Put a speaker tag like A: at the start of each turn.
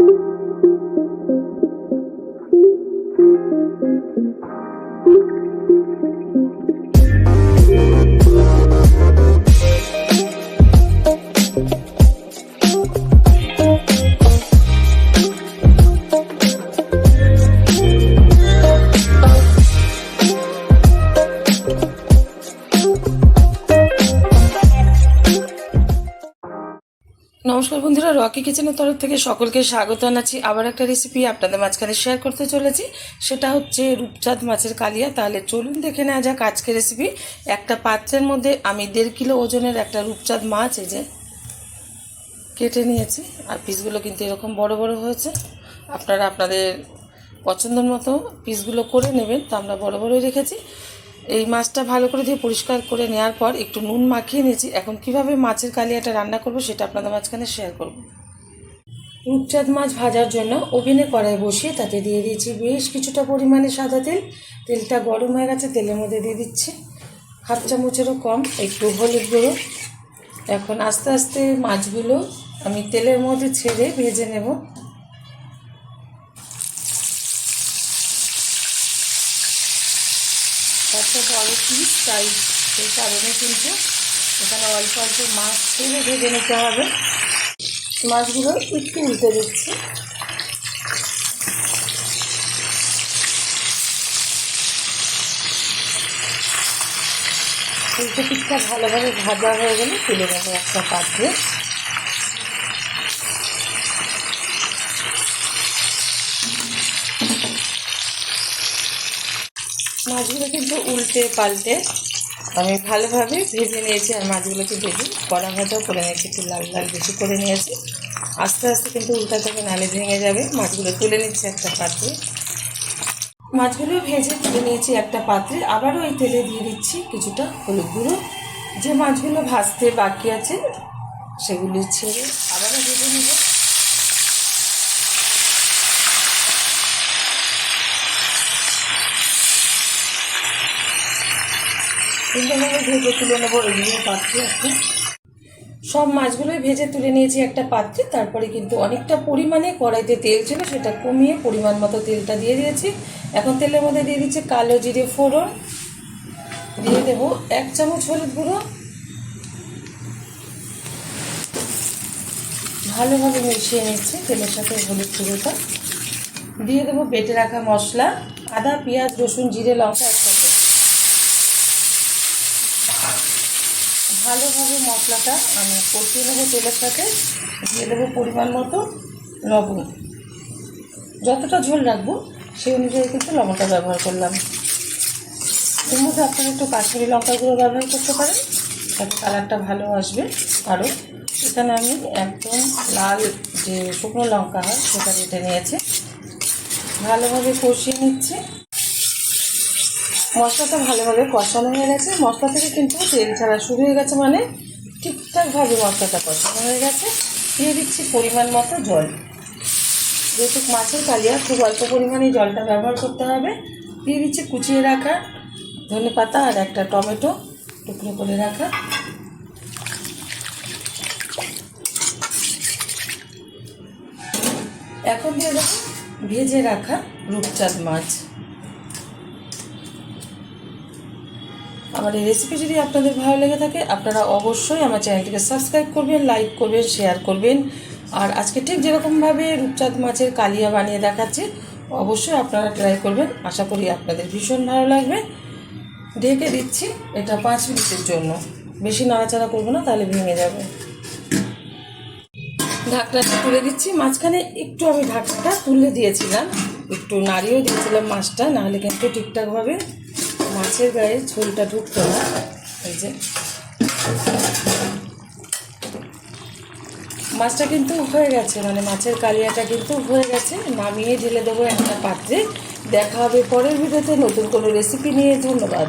A: Thank you. নমস্কার বন্ধুরা, Rocky কিচেনের তরফ থেকে সকলকে স্বাগত জানাচ্ছি। আবার একটা রেসিপি আপনাদের মাঝখানে শেয়ার করতে চলেছি। সেটা হচ্ছে রূপচাঁদ মাছের কালিয়া। তাহলে চলুন দেখে নেওয়া যাক আজকে রেসিপি একটা পাত্রের মধ্যে আমি দেড় কিলো ওজনের একটা রূপচাঁদ মাছ এই যে কেটে নিয়েছি। আর পিসগুলো কিন্তু এরকম বড় বড় হয়েছে। আপনারা আপনাদের পছন্দের মতো পিসগুলো করে নেবেন। তো আমরা বড় বড়ই রেখেছি। এই মাছটা ভালো করে দিয়ে পরিষ্কার করে নেওয়ার পর একটু নুন মাখিয়ে নিয়েছি। এখন কীভাবে মাছের কালিয়াটা রান্না করব সেটা আপনাদের মাঝখানে শেয়ার করব। রূপচাঁদ মাছ ভাজার জন্য ওভেনে কড়াই বসিয়ে তাতে দিয়ে দিয়েছি বেশ কিছুটা পরিমাণে সাদা তেল। তেলটা গরম হয়ে গেছে, তেলের মধ্যে দিয়ে দিচ্ছি। হাফ চামচেরও কম, একটু হলুদ গুঁড়ো। এখন আস্তে আস্তে মাছগুলো আমি তেলের মধ্যে ছেড়ে ভেজে নেব। একটা বড় পিস তাই সেই কারণে কিন্তু এখানে অল্প অল্প মাছ ছেড়ে ভেজে নিতে হবে। মাছগুলো একটু উল্টে দিচ্ছি। উল্টে পিঠটা ভালোভাবে ভাজা হয়ে গেলে তুলে নেব একটা পাত্রে। মাছগুলো কিন্তু উল্টে পাল্টে আমি ভালোভাবে ভেজে নিয়েছি আর মাছগুলোকে ভেজে কড়া ভাজাও করে নিয়েছি, একটু লাল লাল বেশি করে নিয়েছি। আস্তে আস্তে কিন্তু উল্টা থেকে নালে ভেঙে যাবে, মাছগুলো তুলে নিচ্ছি একটা পাত্রে। মাছগুলো ভেজে তুলে নিয়েছি একটা পাত্রে, আবারও এই তেলে দিয়ে দিচ্ছি কিছুটা হলুদ গুঁড়ো। যে মাছগুলো ভাজতে বাকি আছে, সেগুলি ছেড়ে আবারও ভেজে নেব। ভেজে তুলে নেব পাত্রে সব মাছগুলোই ভেজে তুলে নিয়েছি একটা পাত্রে, তারপরে কিন্তু অনেকটা পরিমাণে কড়াইতে তেল ছিল, সেটা কমিয়ে পরিমাণ মতো তেলটা দিয়ে দিয়েছি। এখন তেলের মধ্যে দিয়ে দিচ্ছি কালো জিরে ফোড়ন, দিয়ে দেবো এক চামচ হলুদ গুঁড়ো। ভালোভাবে মিশিয়ে নিচ্ছি তেলের সাথে হলুদ গুঁড়োটা। দিয়ে দেবো বেটে রাখা মশলা, আদা, পেঁয়াজ, রসুন, জিরে, লঙ্কা ভালোভাবে মশলাটা আমি কষিয়ে নেব তেলের সাথে, দিয়ে দেবো পরিমাণ মতো লবণ। যতটা ঝোল রাখব, সেই অনুযায়ী কিন্তু লবণটা ব্যবহার করলাম। এর মধ্যে আপনারা একটু কাশ্মীরি লঙ্কা গুঁড়ো ব্যবহার করতে পারেন তাতে কালারটা ভালো আসবে। আরও এখানে আমি একদম লাল যে শুকনো লঙ্কা হয়, সেটা কেটে নিয়েছি। ভালোভাবে কষিয়ে নিচ্ছি। মশলাটা ভালোভাবে কষানো হয়ে গেছে। মশলা থেকে কিন্তু তেল ছাড়া শুরু হয়ে গেছে মানে ঠিকঠাকভাবে মশলাটা কষানো হয়ে গেছে। দিয়ে দিচ্ছি পরিমাণ মতো জল। যেহেতু মাছের কালিয়া, খুব অল্প পরিমাণে জলটা ব্যবহার করতে হবে। দিয়ে দিচ্ছি কুচিয়ে রাখা ধনে পাতা আর একটা টমেটো টুকরো করে রাখা। এখন দিয়ে দেবো ভেজে রাখা রূপচাঁদ মাছ। আমার এই রেসিপি যদি আপনাদের ভালো লেগে থাকে, আপনারা অবশ্যই আমার চ্যানেলটিকে সাবস্ক্রাইব করবেন লাইক করবেন শেয়ার করবেন। আর আজকে ঠিক যেরকমভাবে রূপচাঁদ মাছের কালিয়া বানিয়ে দেখাচ্ছি, অবশ্যই আপনারা ট্রাই করবেন। আশা করি আপনাদের ভীষণ ভালো লাগবে। ঢেকে দিচ্ছি এটা পাঁচ মিনিটের জন্য। বেশি নাড়াচাড়া করব না, তাহলে ভেঙে যাবে। ঢাকনাটা তুলে দিচ্ছি। মাঝখানে একটু আমি ঢাকনাটা তুলে দিয়েছিলাম। একটু নাড়িয়েও দিয়েছিলাম মাছটা, নাহলে কিন্তু ঠিকঠাকভাবে মাছের গায়ে ঝোলটা ঢুকতো না। এই যে। মাছটা কিন্তু হয়ে গেছে মানে মাছের কালিয়াটা কিন্তু হয়ে গেছে। নামিয়ে ঢেলে দেবো একটা পাত্রে। দেখা হবে পরের ভিডিওতে। নতুন কোনো রেসিপি নিয়ে। ধন্যবাদ।